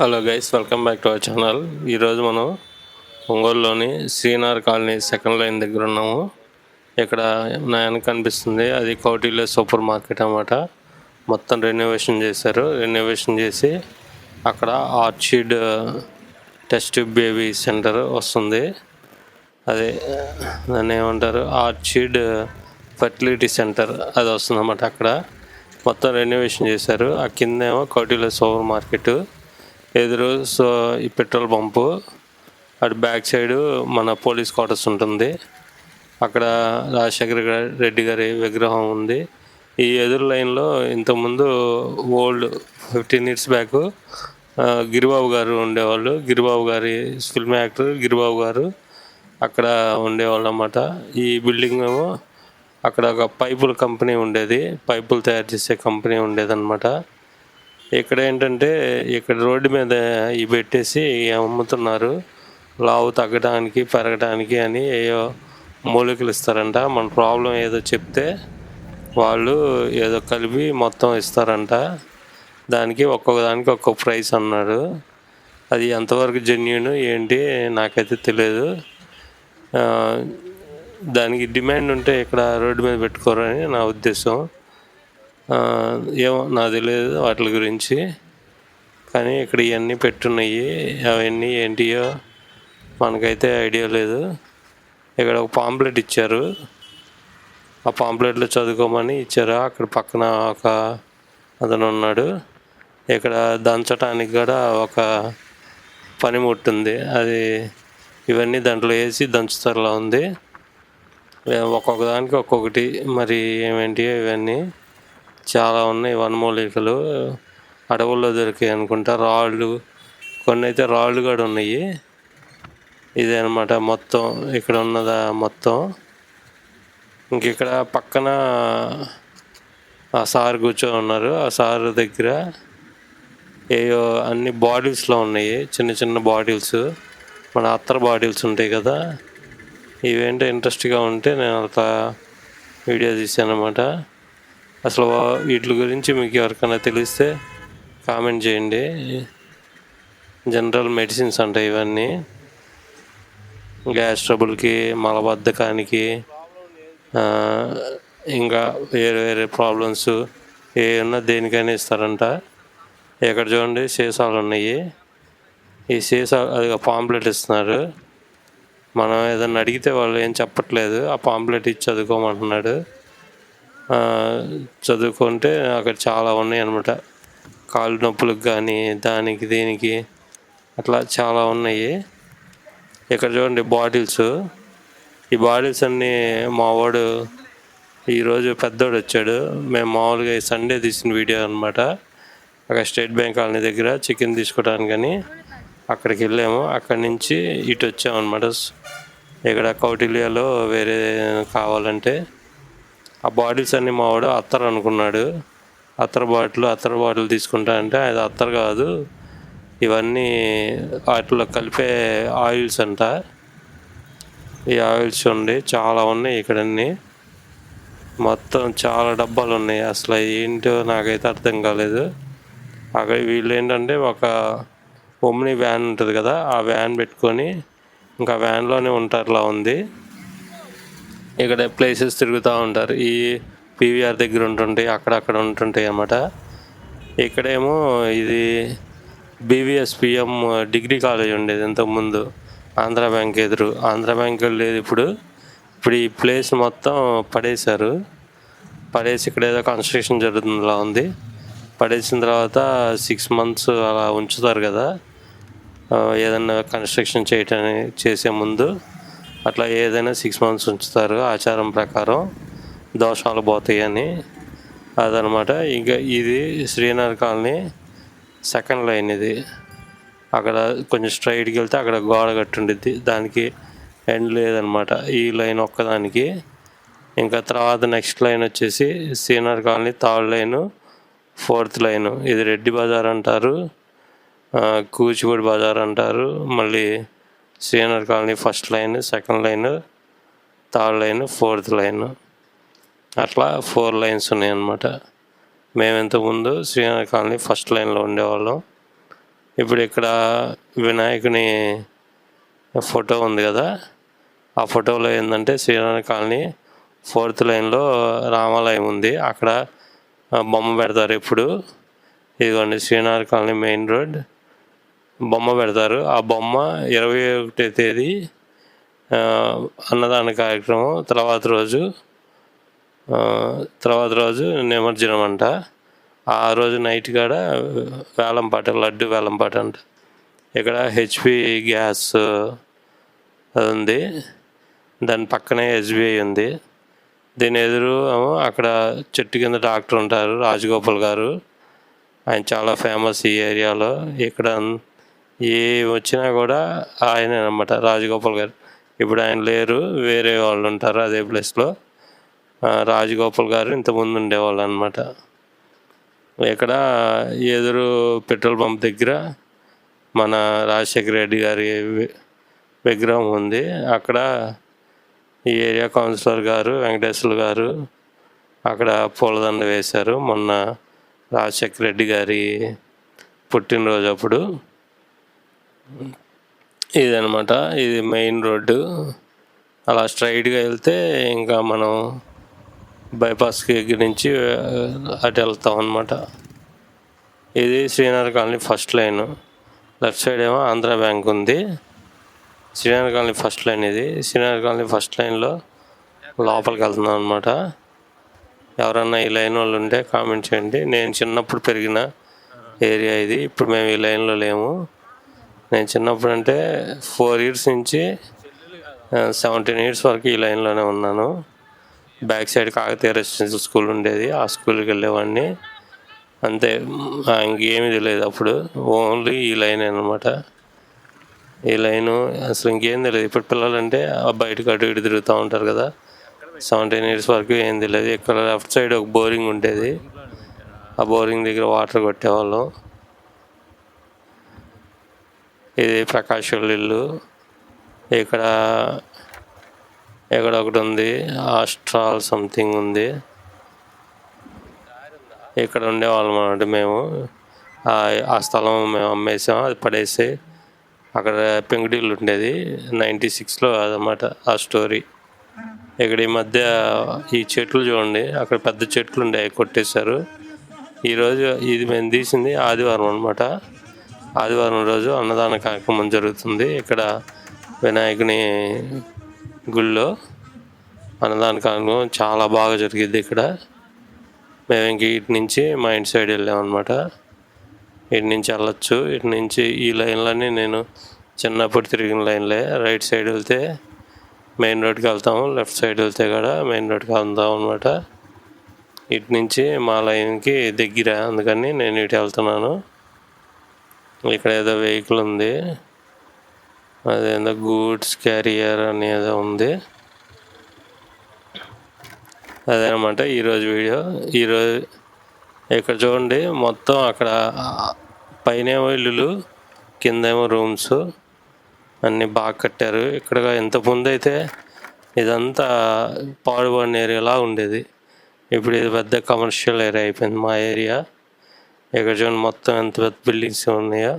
Hello guys welcome back to our channel ఈరోజు మనం ఒంగోలులోని శ్రీనార్ కాలనీ సెకండ్ లైన్ దగ్గర ఉన్నాము. ఇక్కడ నా వెనక కనిపిస్తుంది. అది కౌటిల్య సూపర్ మార్కెట్ అన్నమాట. మొత్తం రెనోవేషన్ చేశారు. రెనోవేషన్ చేసి అక్కడ ఆర్చిడ్ టెస్ట్ బేబీ సెంటర్ వస్తుంది. అదే దాన్ని ఏమంటారు? ఆర్చిడ్ ఫర్టిలిటీ సెంటర్ అది వస్తుంది అన్నమాట అక్కడ. మొత్తం రెనోవేషన్ చేశారు. ఆ కిందేమో కౌటిల్య సూపర్ మార్కెట్. ఎదురు సో ఈ పెట్రోల్ పంపు అటు బ్యాక్ సైడ్ మన పోలీస్ క్వార్టర్స్ ఉంటుంది. అక్కడ రాజశేఖర రెడ్డి గారి విగ్రహం ఉంది. ఈ ఎదురు లైన్లో ఇంతకుముందు old fifteen years back Giribabu garu ఉండేవాళ్ళు. గిరిబాబు గారి ఫిల్మ్ యాక్టర్ గిరిబాబు గారు అక్కడ ఉండేవాళ్ళు అన్నమాట. ఈ బిల్డింగ్ ఏమో అక్కడ ఒక పైపుల కంపెనీ ఉండేది. పైపులు తయారు చేసే కంపెనీ ఉండేదన్నమాట. ఇక్కడ ఏంటంటే ఇక్కడ రోడ్డు మీద ఇవి పెట్టేసి అమ్ముతున్నారు. లావు తగ్గడానికి పెరగడానికి అని ఏయో మూలికలు ఇస్తారంట. మన ప్రాబ్లం ఏదో చెప్తే వాళ్ళు ఏదో కలిపి మొత్తం ఇస్తారంట. దానికి ఒక్కొక్క దానికి ఒక్కొక్క ప్రైస్ అన్నారు. అది ఎంతవరకు జెన్యున్ ఏంటి నాకైతే తెలియదు దానికి డిమాండ్ ఉంటే ఇక్కడ రోడ్డు మీద పెట్టుకోరని నా ఉద్దేశం. ఏమో నాకు తెలియదు వాటి గురించి. కానీ ఇక్కడ ఇవన్నీ పెట్టున్నాయి. అవన్నీ ఏంటియో మనకైతే ఐడియా లేదు. ఇక్కడ ఒక పాంప్లెట్ ఇచ్చారు. ఆ పాంప్లెట్లో చదువుకోమని ఇచ్చారు. అక్కడ పక్కన ఒక అతను ఉన్నాడు. ఇక్కడ దంచటానికి కూడా ఒక పనిముట్టు ఉంది అది ఇవన్నీ దాంట్లో వేసి దంచుతారులా ఉంది. ఒక్కొక్క దానికి ఒక్కొక్కటి. మరి ఏమేంటి ఇవన్నీ. చాలా ఉన్నాయి వనమూలికలు. అడవుల్లో దొరికాయి అనుకుంటా రాళ్ళు. కొన్ని అయితే రాళ్ళు కూడా ఉన్నాయి. ఇదే అనమాట మొత్తం. ఇక్కడ ఉన్నదా మొత్తం. ఇంక ఇక్కడ పక్కన ఆ సార్ కూర్చో ఉన్నారు. ఆ సార్ దగ్గర ఏయో అన్ని బాటిల్స్లో ఉన్నాయి. చిన్న చిన్న బాటిల్స్ మన అత్తర బాటిల్స్ ఉంటాయి కదా. ఇవేంటో ఇంట్రెస్ట్గా ఉంటే నేను అంత వీడియో తీసాను అనమాట అసలు వీటి గురించి మీకు ఎవరికైనా తెలిస్తే కామెంట్ చేయండి. జనరల్ మెడిసిన్స్ అంట ఇవన్నీ. గ్యాస్ ట్రబుల్కి మలబద్ధకానికి ఇంకా వేరే వేరే ప్రాబ్లమ్స్ ఏమన్నా దేనికైనా ఇస్తారంట. ఇక్కడ చూడండి సీసాలు ఉన్నాయి. ఈ సీసా అది పాంప్లెట్ ఇస్తున్నారు. మనం ఏదన్నా అడిగితే వాళ్ళు ఏం చెప్పట్లేదు. ఆ పాంప్లెట్ ఇచ్చి చదువుకోమంటున్నాడు. చదువుకుంటే అక్కడ చాలా ఉన్నాయి అనమాట కాళ్ళు నొప్పులకు కానీ దానికి దీనికి అట్లా చాలా ఉన్నాయి. ఇక్కడ చూడండి బాటిల్స్. ఈ బాటిల్స్ అన్నీ మా వాడు ఈరోజు పెద్దోడు వచ్చాడు. మేము మామూలుగా ఈ సండే తీసిన వీడియో అనమాట అక్కడ స్టేట్ బ్యాంక్ కాలనీ దగ్గర చికెన్ తీసుకోవడానికి కానీ అక్కడికి వెళ్ళాము. అక్కడి నుంచి ఇటు వచ్చామన్నమాట. ఇక్కడ కౌటిల్యాలో వేరే కావాలంటే ఆ బాటిల్స్ అన్ని మావాడు అత్తర్ అనుకున్నాడు. అత్తర్ బాటిల్ అత్తర్ బాటిల్ తీసుకుంటా అంటే అది అత్తర్ కాదు. ఇవన్నీ వాటిలో కలిపే ఆయిల్స్ అంట. ఈ ఆయిల్స్ ఉండి చాలా ఉన్నాయి ఇక్కడన్నీ. మొత్తం చాలా డబ్బాలు ఉన్నాయి. అసలు ఏంటో నాకైతే అర్థం కాలేదు. అక్కడ వీళ్ళు ఏంటంటే ఒక ఒమ్ని వ్యాన్ ఉంటుంది కదా ఆ వ్యాన్ పెట్టుకొని ఇంకా వ్యాన్లోనే ఉంటారులా ఉంది. ఇక్కడ ప్లేసెస్ తిరుగుతూ ఉంటారు. ఈ పీవీఆర్ దగ్గర ఉంటుంటాయి అక్కడక్కడ ఉంటుంటాయి అన్నమాట. ఇక్కడేమో ఇది బీవీఎస్ పిఎం డిగ్రీ కాలేజ్ ఉండేది ఇంతకుముందు ఆంధ్ర బ్యాంక్ ఎదురు. ఆంధ్ర బ్యాంక్ లేదు ఇప్పుడు. ఇప్పుడు ఈ ప్లేస్ మొత్తం పడేశారు. పడేసి ఇక్కడ ఏదో కన్స్ట్రక్షన్ జరుగుతుందిలా ఉంది. పడేసిన తర్వాత సిక్స్ మంత్స్ అలా ఉంచుతారు కదా. ఏదన్నా ఏదైనా కన్స్ట్రక్షన్ చేయటానికి చేసే ముందు అట్లా ఏదైనా సిక్స్ మంత్స్ ఉంచుతారు ఆచారం ప్రకారం దోషాలు పోతాయని అదనమాట. ఇంకా ఇది శ్రీనగర్ కాలనీ సెకండ్ లైన్ ఇది. అక్కడ కొంచెం స్ట్రైట్కి వెళ్తే అక్కడ గోడ కట్టుండిద్ది. దానికి ఎండ్ లేదనమాట. ఈ లైన్ ఒక్కదానికి. ఇంకా తర్వాత నెక్స్ట్ లైన్ వచ్చేసి Sinner colony third line fourth line ఇది రెడ్డి బజార్ అంటారు కూచిపూడి బజార్ అంటారు మళ్ళీ Srinagar colony first line second line third line fourth line. అట్లా ఫోర్ లైన్స్ ఉన్నాయన్నమాట. మేము ఇంతకుముందు శ్రీనగర్ కాలనీ ఫస్ట్ లైన్లో ఉండేవాళ్ళం. ఇప్పుడు ఇక్కడ వినాయకుని ఫోటో ఉంది కదా ఆ ఫోటోలో ఏంటంటే శ్రీనగర్ కాలనీ ఫోర్త్ లైన్లో రామాలయం ఉంది. అక్కడ బొమ్మ పెడతారు ఇప్పుడు. ఇదిగోండి శ్రీనగర్ కాలనీ మెయిన్ రోడ్. బొమ్మ పెడతారు. ఆ బొమ్మ ఇరవై ఒకటో తేదీ అన్నదాన కార్యక్రమం తర్వాత రోజు తర్వాత రోజు నిమజ్జనం అంట. ఆ రోజు నైట్ కాడ వేలంపాట లడ్డు వేలంపాట అంట. ఇక్కడ హెచ్పి గ్యాస్ ఉంది. దాని పక్కనే ఎస్బీఐ ఉంది. దీని ఎదురు ఏమో అక్కడ చెట్టు కింద డాక్టర్ ఉంటారు రాజగోపాల్ గారు. ఆయన చాలా ఫేమస్ ఈ ఏరియాలో. ఇక్కడ ఏ వచ్చినా కూడా ఆయనే అనమాట రాజగోపాల్ గారు. ఇప్పుడు ఆయన లేరు వేరే వాళ్ళు ఉంటారు అదే ప్లేస్లో రాజగోపాల్ గారు ఇంతకుముందు ఉండేవాళ్ళు అనమాట ఇక్కడ ఎదురు పెట్రోల్ పంప్ దగ్గర మన రాజశేఖర రెడ్డి గారి విగ్రహం ఉంది. అక్కడ ఈ ఏరియా కౌన్సిలర్ గారు వెంకటేశ్వర గారు అక్కడ పూలదండ వేశారు. మొన్న రాజశేఖర రెడ్డి గారి పుట్టినరోజు అప్పుడు. ఇదనమాట ఇది మెయిన్ రోడ్డు. అలా స్ట్రైట్గా వెళ్తే ఇంకా మనం బైపాస్కి దగ్గర నుంచి అటు వెళ్తాం అనమాట ఇది Srinagar colony first line left side ఏమో ఆంధ్ర బ్యాంక్ ఉంది. శ్రీనగర్ కాలనీ ఫస్ట్ లైన్ ఇది. శ్రీనగర్ కాలనీ ఫస్ట్ లైన్లో లోపలికి వెళ్తున్నాం అనమాట ఎవరన్నా ఈ లైన్ వాళ్ళు ఉంటే కామెంట్ చేయండి. నేను చిన్నప్పుడు పెరిగిన ఏరియా ఇది. ఇప్పుడు మేము ఈ లైన్లో లేము. నేను చిన్నప్పుడు అంటే ఫోర్ ఇయర్స్ నుంచి సెవెంటీన్ ఇయర్స్ వరకు ఈ లైన్లోనే ఉన్నాను. Back side Kakatiya residential school ఉండేది. ఆ స్కూల్కి వెళ్ళేవాడిని. అంతే ఆ, ఇంకేమీ తెలియదు అప్పుడు. ఓన్లీ ఈ లైన్ అనమాట ఈ లైను అసలు ఇంకేం తెలియదు. ఇప్పుడు పిల్లలంటే ఆ బయటకు అటు ఇటు తిరుగుతూ ఉంటారు కదా. సెవెంటీన్ ఇయర్స్ వరకు ఏం తెలియదు. ఇక్కడ లెఫ్ట్ సైడ్ ఒక బోరింగ్ ఉండేది. ఆ బోరింగ్ దగ్గర వాటర్ కొట్టేవాళ్ళం. ఇది ప్రకాష్ ఇల్లు. ఇక్కడ ఇక్కడ ఒకటి ఉంది. ఆస్ట్రాల్ సంథింగ్ ఉంది. ఇక్కడ ఉండేవాళ్ళం అన్నమాట మేము. ఆ- ఆ స్థలం మేము అమ్మేసాం. అది పడేసి అక్కడ పెంకుటిల్లు ఉండేది. నైంటీ సిక్స్లో అదన్నమాట ఆ స్టోరీ. ఇక్కడ ఈ మధ్య ఈ చెట్లు చూడండి. అక్కడ పెద్ద చెట్లు ఉండే కొట్టేశారు. ఈరోజు ఇది మేము తీసింది ఆదివారం అనమాట ఆదివారం రోజు అన్నదాన కార్యక్రమం జరుగుతుంది. ఇక్కడ వినాయకుని గుళ్ళో అన్నదాన కార్యక్రమం చాలా బాగా జరిగింది ఇక్కడ. మేము ఇంక ఇటు నుంచి మా ఇంటి సైడ్ వెళ్ళాం అనమాట ఇటు నుంచి వెళ్ళొచ్చు. ఇటు నుంచి ఈ లైన్లోనే నేను చిన్నప్పుడు తిరిగిన లైన్లే. రైట్ సైడ్ వెళ్తే మెయిన్ రోడ్కి వెళ్తాము. లెఫ్ట్ సైడ్ వెళ్తే కూడా మెయిన్ రోడ్కి వెళ్తాం అనమాట ఇటు నుంచి మా లైన్కి దగ్గర. అందుకని నేను ఇటు వెళ్తున్నాను. ఇక్కడ ఏదో వెహికల్ ఉంది. అదేందో గూడ్స్ క్యారియర్ అని ఏదో ఉంది. అదేనమాట ఈరోజు వీడియో. ఈరోజు ఇక్కడ చూడండి మొత్తం అక్కడ పైనేమో ఇల్లులు కిందేమో రూమ్స్ అన్నీ బాగా కట్టారు. ఇక్కడ ఇంతకుముందు ముందు అయితే ఇదంతా పాడుబడిన ఏరియాలా ఉండేది. ఇప్పుడు ఇది పెద్ద కమర్షియల్ ఏరియా అయిపోయింది మా ఏరియా ఇక్కడ చూడండి మొత్తం ఎంత పెద్ద బిల్డింగ్స్ ఉన్నాయో.